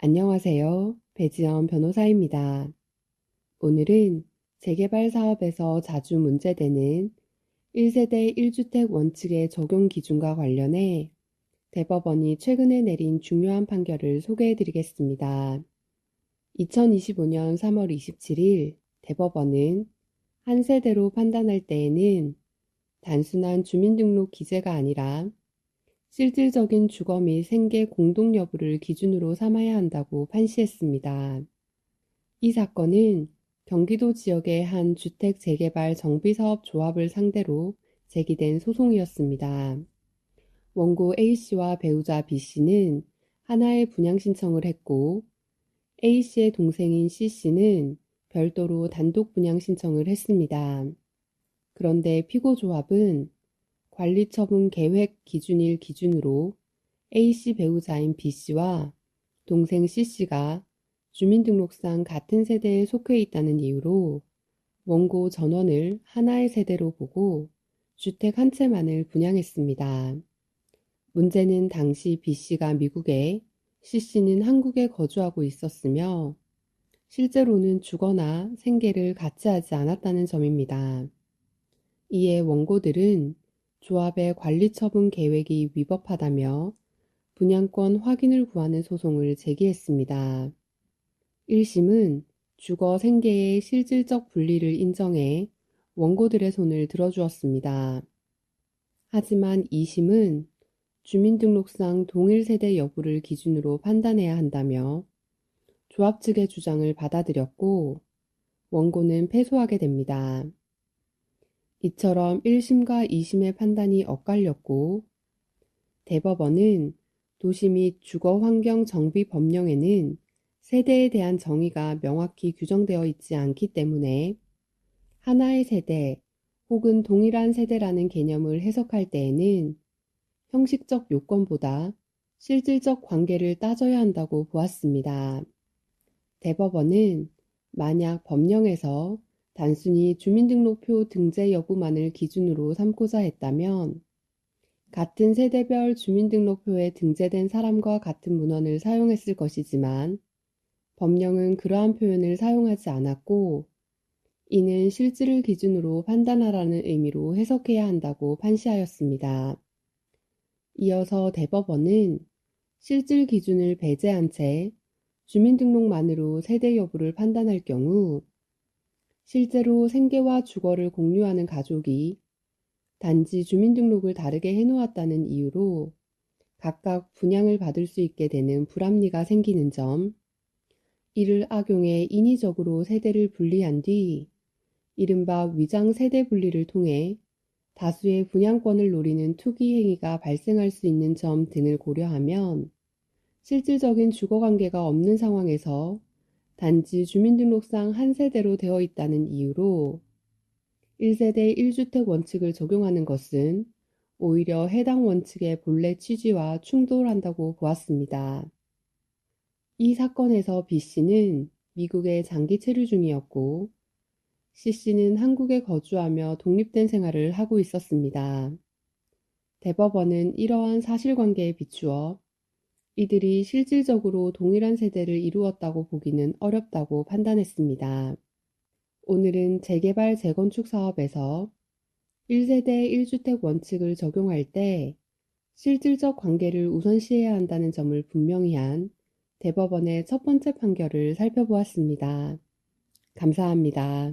안녕하세요. 배지연 변호사입니다. 오늘은 재개발 사업에서 자주 문제되는 1세대 1주택 원칙의 적용 기준과 관련해 대법원이 최근에 내린 중요한 판결을 소개해 드리겠습니다. 2025년 3월 27일 대법원은 한 세대로 판단할 때에는 단순한 주민등록 기재가 아니라 실질적인 주거 및 생계 공동 여부를 기준으로 삼아야 한다고 판시했습니다. 이 사건은 경기도 지역의 한 주택 재개발 정비사업 조합을 상대로 제기된 소송이었습니다. 원고 A씨와 배우자 B씨는 하나의 분양 신청을 했고 A씨의 동생인 C씨는 별도로 단독 분양 신청을 했습니다. 그런데 피고 조합은 관리처분 계획 기준일 기준으로 A씨 배우자인 B씨와 동생 C씨가 주민등록상 같은 세대에 속해 있다는 이유로 원고 전원을 하나의 세대로 보고 주택 한 채만을 분양했습니다. 문제는 당시 B씨가 미국에 C씨는 한국에 거주하고 있었으며 실제로는 주거나 생계를 같이 하지 않았다는 점입니다. 이에 원고들은 조합의 관리처분 계획이 위법하다며 분양권 확인을 구하는 소송을 제기했습니다. 1심은 주거 생계의 실질적 분리를 인정해 원고들의 손을 들어주었습니다. 하지만 2심은 주민등록상 동일 세대 여부를 기준으로 판단해야 한다며 조합 측의 주장을 받아들였고 원고는 패소하게 됩니다. 이처럼 1심과 2심의 판단이 엇갈렸고 대법원은 도시 및 주거 환경 정비 법령에는 세대에 대한 정의가 명확히 규정되어 있지 않기 때문에 하나의 세대 혹은 동일한 세대라는 개념을 해석할 때에는 형식적 요건보다 실질적 관계를 따져야 한다고 보았습니다. 대법원은 만약 법령에서 단순히 주민등록표 등재 여부만을 기준으로 삼고자 했다면 같은 세대별 주민등록표에 등재된 사람과 같은 문헌을 사용했을 것이지만 법령은 그러한 표현을 사용하지 않았고 이는 실질을 기준으로 판단하라는 의미로 해석해야 한다고 판시하였습니다. 이어서 대법원은 실질 기준을 배제한 채 주민등록만으로 세대 여부를 판단할 경우 실제로 생계와 주거를 공유하는 가족이 단지 주민등록을 다르게 해놓았다는 이유로 각각 분양을 받을 수 있게 되는 불합리가 생기는 점, 이를 악용해 인위적으로 세대를 분리한 뒤 이른바 위장 세대 분리를 통해 다수의 분양권을 노리는 투기 행위가 발생할 수 있는 점 등을 고려하면 실질적인 주거 관계가 없는 상황에서 단지 주민등록상 한 세대로 되어 있다는 이유로 1세대 1주택 원칙을 적용하는 것은 오히려 해당 원칙의 본래 취지와 충돌한다고 보았습니다. 이 사건에서 B씨는 미국에 장기 체류 중이었고 C씨는 한국에 거주하며 독립된 생활을 하고 있었습니다. 대법원은 이러한 사실관계에 비추어 이들이 실질적으로 동일한 세대를 이루었다고 보기는 어렵다고 판단했습니다. 오늘은 재개발 재건축 사업에서 1세대 1주택 원칙을 적용할 때 실질적 관계를 우선시해야 한다는 점을 분명히 한 대법원의 첫 번째 판결을 살펴보았습니다. 감사합니다.